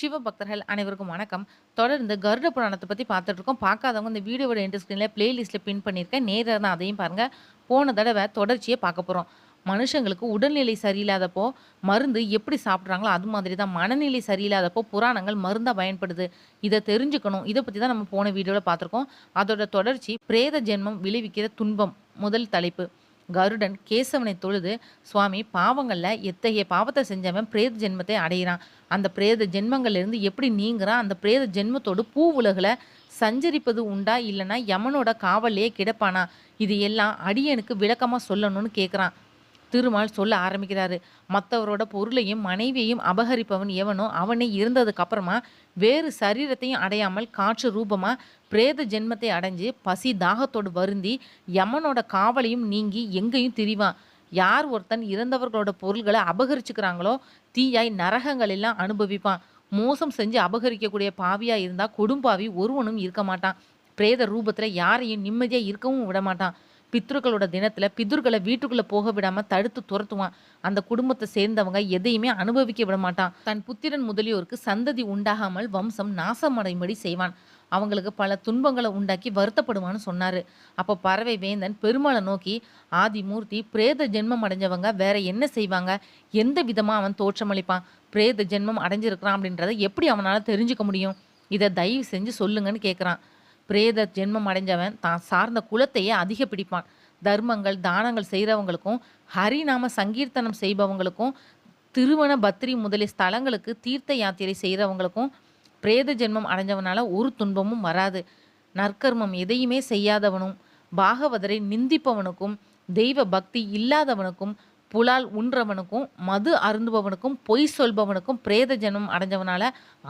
சிவ பக்தர்கள் அனைவருக்கும் வணக்கம். தொடர்ந்து கருட புராணத்தை பற்றி பார்த்துட்டு இருக்கோம் பார்க்காதவங்க இந்த வீடியோட எண்ட் ஸ்க்ரீனில் பிளேலிஸ்ட்டில் பின் பண்ணியிருக்கேன். நேராக தான் அதையும் பாருங்கள் போன தடவை தொடர்ச்சியை பார்க்க போகிறோம் மனுஷங்களுக்கு உடல்நிலை சரியில்லாதப்போ மருந்து எப்படி சாப்பிட்றாங்களோ அது மாதிரி தான் மனநிலை சரியில்லாதப்போ புராணங்கள் மருந்தாக பயன்படுது. இதை தெரிஞ்சுக்கணும். இதை பற்றி தான் நம்ம போன வீடியோவில் பார்த்துருக்கோம். அதோட தொடர்ச்சி பிரேத ஜென்மம் விளைவிக்கிற துன்பம் முதல் தலைப்பு. கருடன் கேசவனை தொழுது சுவாமி பாவங்களில் எத்தகைய பாவத்தை செஞ்சவன் பிரேத ஜென்மத்தை அடையிறான்? அந்த பிரேத ஜென்மங்கள்லேருந்து எப்படி நீங்குறான்? அந்த பிரேத ஜென்மத்தோடு பூ உலகில் சஞ்சரிப்பது உண்டா? இல்லைன்னா யமனோட காவல்லையே கிடப்பானா? இது எல்லாம் அடியனுக்கு விளக்கமாக சொல்லணும்னு கேட்குறான் திருமால் சொல்ல ஆரம்பிக்கிறாரு. மற்றவரோட பொருளையும் மனைவியையும் அபகரிப்பவன் எவனோ அவனே இருந்ததுக்கு அப்புறமா வேறு சரீரத்தையும் அடையாமல் காற்று ரூபமாக பிரேத ஜென்மத்தை அடைஞ்சு பசி தாகத்தோடு வருந்தி யமனோட காவலையும் நீங்கி எங்கேயும் திரிவான். யார் ஒருத்தன் இறந்தவர்களோட பொருள்களை அபகரிச்சுக்கிறாங்களோ தீயாய் நரகங்கள் எல்லாம் அனுபவிப்பான். மோசம் செஞ்சு அபகரிக்கக்கூடிய பாவியாக இருந்தால் கொடும்பாவி ஒருவனும் இருக்க மாட்டான். பிரேத ரூபத்தில் யாரையும் நிம்மதியாக இருக்கவும் விட மாட்டான். பித்ருக்களோட தினத்தில் பிதுர்களை வீட்டுக்குள்ளே போக விடாமல் தடுத்து துரத்துவான். அந்த குடும்பத்தை சேர்ந்தவங்க எதையுமே அனுபவிக்க விட மாட்டான். தன் புத்திரன் முதலியோருக்கு சந்ததி உண்டாகாமல் வம்சம் நாசமடைம்படி செய்வான். அவங்களுக்கு பல துன்பங்களை உண்டாக்கி வருத்தப்படுவான்னு சொன்னார். அப்போ பறவை வேந்தன் பெருமாளை நோக்கி ஆதிமூர்த்தி பிரேத ஜென்மம் அடைஞ்சவங்க வேற என்ன செய்வாங்க? எந்த விதமாக அவன் தோற்றமளிப்பான் பிரேத ஜென்மம் அடைஞ்சிருக்கிறான் அப்படின்றத எப்படி அவனால் தெரிஞ்சுக்க முடியும்? இதை தயவு செஞ்சு சொல்லுங்கன்னு கேட்குறான் பிரேத ஜென்மம் அடைஞ்சவன் தான் சார்ந்த குலத்தையே அதிக பிடிப்பான். தர்மங்கள் தானங்கள் செய்கிறவங்களுக்கும் ஹரிநாம சங்கீர்த்தனம் செய்பவங்களுக்கும் திருவன பத்ரி முதலிய ஸ்தலங்களுக்கு தீர்த்த யாத்திரை செய்கிறவங்களுக்கும் பிரேத ஜென்மம் அடைஞ்சவனால ஒரு துன்பமும் வராது. நற்கர்மம் எதையுமே செய்யாதவனும் பாகவதரை நிந்திப்பவனுக்கும் தெய்வ பக்தி இல்லாதவனுக்கும் புலால் உண்றவனுக்கும் மது அருந்துபவனுக்கும் பொய் சொல்பவனுக்கும் பிரேத ஜென்மம் அடைஞ்சவனால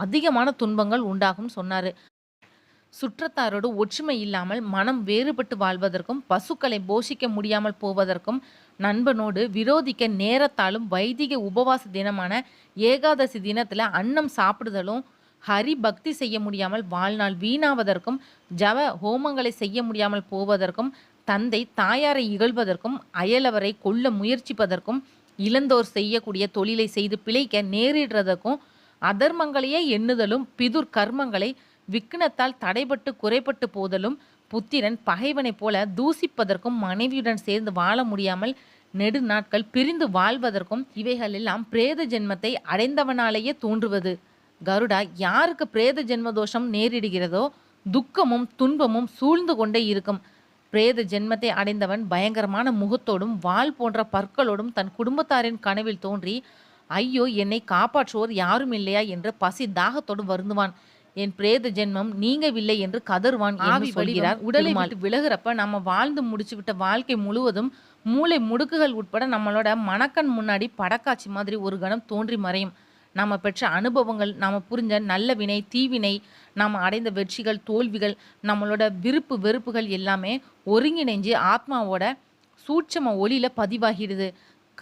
அதிகமான துன்பங்கள் உண்டாகும் சொன்னாரு. சுற்றத்தாரோடு ஒற்றுமை இல்லாமல் மனம் வேறுபட்டு வாழ்வதற்கும் பசுக்களை போஷிக்க முடியாமல் போவதற்கும் நண்பனோடு விரோதிக்க நேரத்தாலும் வைதிக உபவாச தினமான ஏகாதசி தினத்தில் அன்னம் சாப்பிடுதலும் ஹரி பக்தி செய்ய முடியாமல் வாழ்நாள் வீணாவதற்கும் ஜவ ஹோமங்களை செய்ய முடியாமல் போவதற்கும் தந்தை தாயாரை இகழ்வதற்கும் அயலவரை கொல்ல முயற்சிப்பதற்கும் இளந்தோர் செய்யக்கூடிய தொழிலை செய்து பிழைக்க நேரிடுறதற்கும் அதர்மங்களையே எண்ணுதலும் பிதுர் கர்மங்களை விக்னத்தால் தடைபட்டு குறைபட்டு போதலும் புத்திரன் பகைவனைப் போல தூசிப்பதற்கும் மனைவியுடன் சேர்ந்து வாழ முடியாமல் நெடு நாட்கள் பிரிந்து வாழ்வதற்கும் இவைகள் எல்லாம் பிரேத ஜென்மத்தை அடைந்தவனாலேயே தோன்றுவது. கருடா யாருக்கு பிரேத ஜென்மதோஷம் நேரிடுகிறதோ துக்கமும் துன்பமும் சூழ்ந்து கொண்டே இருக்கும். பிரேத ஜென்மத்தை அடைந்தவன் பயங்கரமான முகத்தோடும் வாள் போன்ற பற்களோடும் தன் குடும்பத்தாரின் கனவில் தோன்றி ஐயோ என்னை காப்பாற்றுவோர் யாரும் இல்லையா? என்று பசி தாகத்தோடு வருந்துவான். என் பிரேத ஜென்மம் நீங்கவில்லை என்று கதறுவான் ஆவி சொல்கிறார் உடலை விட்டு விலகுறப்ப நம்ம வாழ்ந்து முடிச்சு விட்ட வாழ்க்கை முழுவதும் மூளை முடுக்குகள் உட்பட நம்மளோட மனக்கண் முன்னாடி படக்காட்சி மாதிரி ஒரு கணம் தோன்றி மறையும். நம்ம பெற்ற அனுபவங்கள் நாம் புரிஞ்ச நல்ல வினை தீவினை நாம் அடைந்த வெற்றிகள் தோல்விகள் நம்மளோட விருப்பு வெறுப்புகள் எல்லாமே ஒருங்கிணைஞ்சு ஆத்மாவோட சூட்சம ஒளியில பதிவாகிடுது.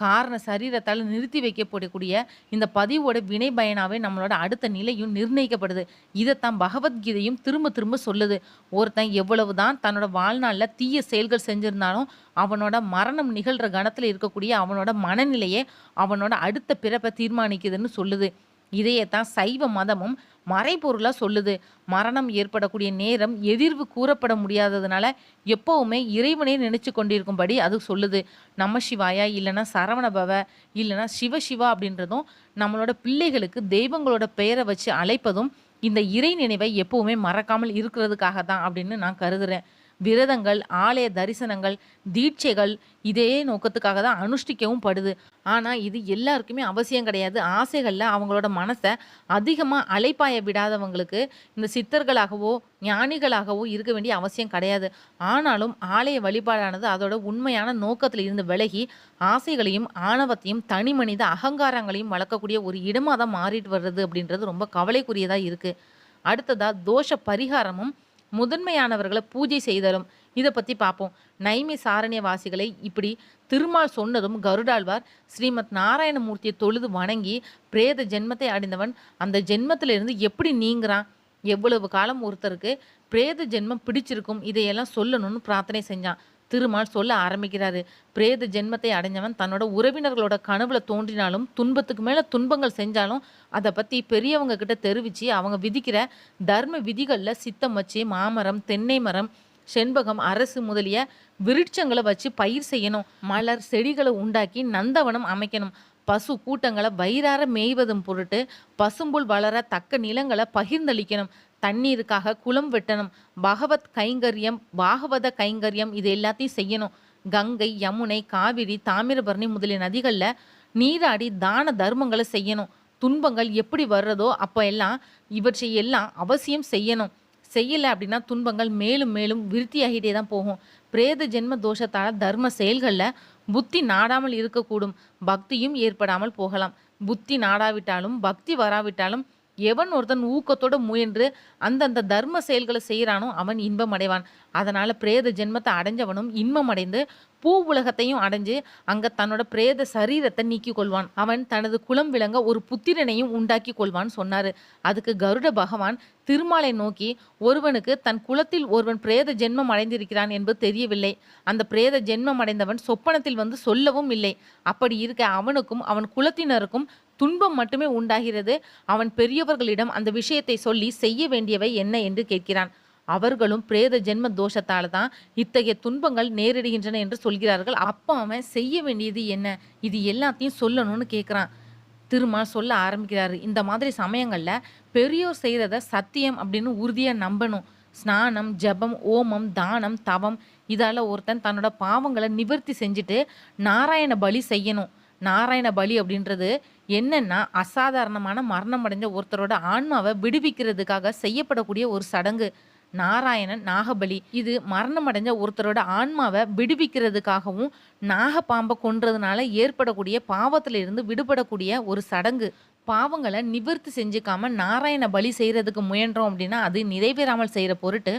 காரண சரீரத்தால் நிறுத்தி வைக்கப்படக்கூடிய இந்த பதிவோட வினை பயனாவே நம்மளோட அடுத்த நிலையும் நிர்ணயிக்கப்படுது. இதைத்தான் பகவத்கீதையும் திரும்ப திரும்ப சொல்லுது. ஒருத்தன் எவ்வளவுதான் தன்னோட வாழ்நாளில் தீய செயல்கள் செஞ்சிருந்தாலும் அவனோட மரணம் நிகழ்கிற கணத்தில் இருக்கக்கூடிய அவனோட மனநிலையே அவனோட அடுத்த பிறப்பை தீர்மானிக்குதுன்னு சொல்லுது. இதையத்தான் சைவ மதமும் மறைபொருளாக சொல்லுது. மரணம் ஏற்படக்கூடிய நேரம் எதிர்வு கூறப்பட முடியாததுனால எப்போவுமே இறைவனே நினைச்சு கொண்டிருக்கும்படி அது சொல்லுது. நம்ம சிவாயா இல்லைன்னா சரவணபவ இல்லைன்னா சிவசிவா அப்படின்றதும் நம்மளோட பிள்ளைகளுக்கு தெய்வங்களோட பெயரை வச்சு அழைப்பதும் இந்த இறை நினைவை எப்பவுமே மறக்காமல் இருக்கிறதுக்காக தான் அப்படின்னு நான் கருதுறேன். விரதங்கள் ஆலய தரிசனங்கள் தீட்சைகள் இதே நோக்கத்துக்காக தான் அனுஷ்டிக்கவும் படுது. ஆனால் இது எல்லாருக்குமே அவசியம் கிடையாது. ஆசைகளில் அவங்களோட மனசை அதிகமாக அலைப்பாய விடாதவங்களுக்கு இந்த சித்தர்களாகவோ ஞானிகளாகவோ இருக்க வேண்டிய அவசியம் கிடையாது. ஆனாலும் ஆலய வழிபாடானது அதோட உண்மையான நோக்கத்தில் இருந்து விலகி ஆசைகளையும் ஆணவத்தையும் தனி மனித அகங்காரங்களையும் வளர்க்கக்கூடிய ஒரு இடமாக தான் மாறிட்டு வர்றது அப்படின்றது ரொம்ப கவலைக்குரியதாக இருக்குது அடுத்ததாக தோஷ பரிகாரமும் முதன்மையானவர்களை பூஜை செய்தலும். இதை பற்றி பார்ப்போம் நைமி சாரண்ய வாசிகளை இப்படி திருமால் சொன்னதும் கருடாழ்வார் ஸ்ரீமத் நாராயணமூர்த்தியை தொழுது வணங்கி பிரேத ஜென்மத்தை அடைந்தவன் அந்த ஜென்மத்திலிருந்து எப்படி நீங்கிறான்? எவ்வளவு காலம் ஒருத்தருக்கு பிரேத ஜென்மம் பிடிச்சிருக்கும்? இதையெல்லாம் சொல்லணும்னு பிரார்த்தனை செஞ்சான். திருமால் சொல்ல ஆரம்பிக்கிறாரு. பிரேத ஜென்மத்தை அடைஞ்சவன் தன்னோட உறவினர்களோட கனவுல தோன்றினாலும் துன்பத்துக்கு மேல துன்பங்கள் செஞ்சாலும் அதை பத்தி பெரியவங்க கிட்ட தெரிவிச்சு அவங்க விதிக்கிற தர்ம விதிகள்ல சித்தம் வச்சு மாமரம் தென்னை மரம் செண்பகம் அரசு முதலிய விருட்சங்களை வச்சு பயிர் செய்யணும். மலர் செடிகளை உண்டாக்கி நந்தவனம் அமைக்கணும். பசு கூட்டங்களை வயிறார மேய்வதும் பொருட்டு பசும்புல் வளர தக்க நிலங்களை பகிர்ந்தளிக்கணும். தண்ணீருக்காக குளம் வெட்டணும். பகவத் கைங்கரியம் பாகவத கைங்கரியம் இது எல்லாத்தையும் செய்யணும். கங்கை யமுனை காவிரி தாமிரபரணி முதலிய நதிகளில் நீராடி தான தர்மங்களை செய்யணும். துன்பங்கள் எப்படி வர்றதோ அப்போ எல்லாம் இவற்றை எல்லாம் அவசியம் செய்யணும். செய்யலை அப்படின்னா துன்பங்கள் மேலும் மேலும் விருத்தியாகிட்டே தான் போகும். பிரேத ஜென்ம தோஷத்தால் தர்ம செயல்களில் புத்தி நாடாமல் இருக்கக்கூடும். பக்தியும் ஏற்படாமல் போகலாம். புத்தி நாடாவிட்டாலும் பக்தி வராவிட்டாலும் எவன் ஒருத்தன் ஊக்கத்தோடு முயன்று அந்தந்த தர்ம செயல்களை செய்கிறானோ அவன் இன்பம் அடைவான் அதனால் பிரேத ஜென்மத்தை அடைஞ்சவனும் இன்பம் அடைந்து பூ உலகத்தையும் அடைஞ்சு அங்கே தன்னோட பிரேத சரீரத்தை நீக்கி கொள்வான். அவன் தனது குலம் விளங்க ஒரு புத்திரனையும் உண்டாக்கி கொள்வான் சொன்னார். அதுக்கு கருட பகவான் திருமாலை நோக்கி ஒருவனுக்கு தன் குலத்தில் ஒருவன் பிரேத ஜென்மம் அடைந்திருக்கிறான் என்பது தெரியவில்லை. அந்த பிரேத ஜென்மம் அடைந்தவன் சொப்பனத்தில் வந்து சொல்லவும் இல்லை. அப்படி இருக்க அவனுக்கும் அவன் குலத்தினருக்கும் துன்பம் மட்டுமே உண்டாகிறது. அவன் பெரியவர்களிடம் அந்த விஷயத்தை சொல்லி செய்ய வேண்டியவை என்ன என்று கேட்கிறான். அவர்களும் பிரேத ஜென்ம தோஷத்தால் தான் இத்தகைய துன்பங்கள் நேரிடுகின்றன என்று சொல்கிறார்கள். அப்போ அவன் செய்ய வேண்டியது என்ன? இது எல்லாத்தையும் சொல்லணும்னு கேட்குறான். திருமால் சொல்ல ஆரம்பிக்கிறாரு. இந்த மாதிரி சமயங்களில் பெரியோர் செய்கிறத சத்தியம் அப்படின்னு உறுதியாக நம்பணும். ஸ்நானம் ஜபம் ஓமம் தானம் தவம் இதால் ஒருத்தன் தன்னோட பாவங்களை நிவர்த்தி செஞ்சுட்டு நாராயண பலி செய்யணும். நாராயண பலி அப்படின்றது என்னென்னா அசாதாரணமான மரணம் அடைஞ்ச ஒருத்தரோட ஆன்மாவை விடுவிக்கிறதுக்காக செய்யப்படக்கூடிய ஒரு சடங்கு. நாராயணன் நாகபலி. இது மரணம் அடைஞ்ச ஒருத்தரோட ஆன்மாவை விடுவிக்கிறதுக்காகவும் நாகப்பாம்பை கொன்றதுனால ஏற்படக்கூடிய பாவத்திலிருந்து விடுபடக்கூடிய ஒரு சடங்கு. பாவங்களை நிவர்த்தி செஞ்சுக்காம நாராயண பலி செய்கிறதுக்கு முயன்றோம் அப்படின்னா அது நிறைவேறாமல் செய்கிற பொருட்டு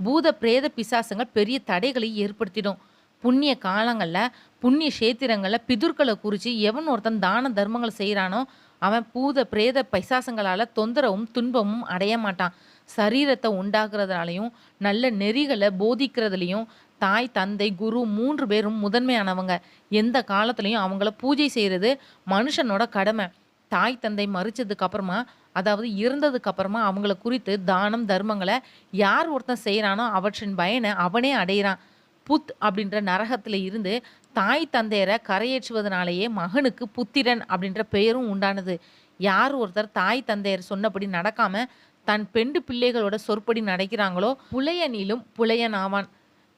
பூத பிரேத பிசாசங்கள் பெரிய தடைகளை ஏற்படுத்திடும். புண்ணிய காலங்களில் புண்ணிய சேத்திரங்களில் பிதுர்களை குறித்து எவன் ஒருத்தன் தான தர்மங்களை செய்கிறானோ அவன் பூத பிரேத பைசாசங்களால் தொந்தரவும் துன்பமும் அடைய மாட்டான். சரீரத்தை உண்டாக்குறதுனாலையும் நல்ல நெறிகளை போதிக்கிறதுலையும் தாய் தந்தை குரு மூன்று பேரும் முதன்மையானவங்க. எந்த காலத்துலையும் அவங்கள பூஜை செய்கிறது மனுஷனோட கடமை. தாய் தந்தை மறிச்சதுக்கு அப்புறமா அதாவது இறந்ததுக்கு அப்புறமா அவங்கள குறித்து தானம் தர்மங்களை யார் ஒருத்தன் செய்கிறானோ அவற்றின் பயனை அவனே அடையிறான். புத் அப்படின்ற நரகத்தில் இருந்து தாய் தந்தையரை கரையேற்றுவதனாலேயே மகனுக்கு புத்திரன் அப்படின்ற பெயரும் உண்டானது. யார் ஒருத்தர் தாய் தந்தையர் சொன்னபடி நடக்காம தன் பெண்டு பிள்ளைகளோட சொற்படி நடக்கிறாங்களோ புலையனிலும் புலையனாவான்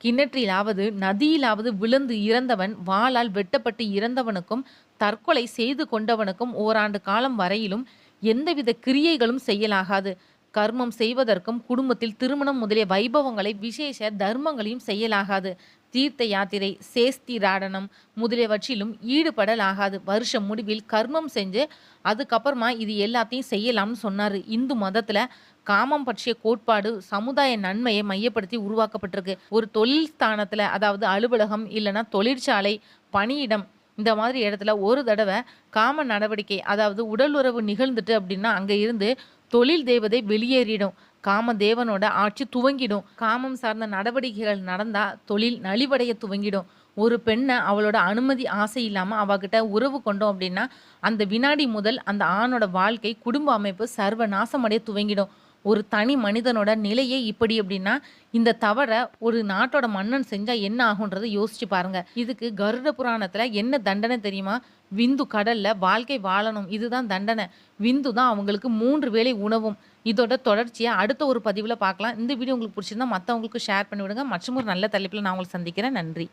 கிணற்றிலாவது நதியிலாவது விழுந்து இறந்தவன் வாளால் வெட்டப்பட்டு இறந்தவனுக்கும் தற்கொலை செய்து கொண்டவனுக்கும் ஓராண்டு காலம் வரையிலும் எந்தவித கிரியைகளும் செய்யலாகாது. கர்மம் செய்வதற்கும் குடும்பத்தில் திருமணம் முதலிய வைபவங்களை விசேஷ தர்மங்களையும் செய்யலாகாது. தீர்த்த யாத்திரை சேஸ்திராடனம் முதலியவற்றிலும் ஈடுபடலாகாது. வருஷம் முடிவில் கர்மம் செஞ்சு அதுக்கப்புறமா இது எல்லாத்தையும் செய்யலாம்னு சொன்னார். இந்து மதத்தில் காமம் பற்றிய கோட்பாடு சமுதாய நன்மையை மையப்படுத்தி உருவாக்கப்பட்டிருக்கு. ஒரு தொழில் ஸ்தானத்தில் அதாவது அலுவலகம் இல்லைன்னா தொழிற்சாலை பணியிடம் இந்த மாதிரி இடத்துல ஒரு தடவை காம நடவடிக்கை அதாவது உடல் உறவு நிகழ்ந்துட்டு அப்படின்னா அங்கே இருந்து தொழில் தேவதை வெளியேறிடும். காம தேவனோட ஆட்சி துவங்கிடும். காமம் சார்ந்த நடவடிக்கைகள் நடந்தால் தொழில் நலிவடைய துவங்கிடும். ஒரு பெண்ணை அவளோட அனுமதி ஆசை இல்லாமல் அவகிட்ட உறவு கொண்டோம் அப்படின்னா அந்த வினாடி முதல் அந்த ஆணோட வாழ்க்கை குடும்ப அமைப்பு சர்வ நாசமடைய துவங்கிடும். ஒரு தனி மனிதனோட நிலையே இப்படி அப்படின்னா இந்த தவறை ஒரு நாட்டோட மன்னன் செஞ்சா என்ன ஆகுன்றதை யோசிச்சு பாருங்க. இதுக்கு கருட புராணத்துல என்ன தண்டனை தெரியுமா? விந்து கடல்ல வாழ்க்கை வாழணும். இதுதான் தண்டனை. விந்து தான் அவங்களுக்கு மூன்று வேளை உணவும். இதோட தொடர்ச்சியை அடுத்த ஒரு பதிவில் பார்க்கலாம். இந்த வீடியோ உங்களுக்கு பிடிச்சிருந்தா மற்றவங்களுக்கு ஷேர் பண்ணி விடுங்க. மற்றும் ஒரு நல்ல தலைப்பில் நான் உங்களை சந்திக்கிறேன். நன்றி.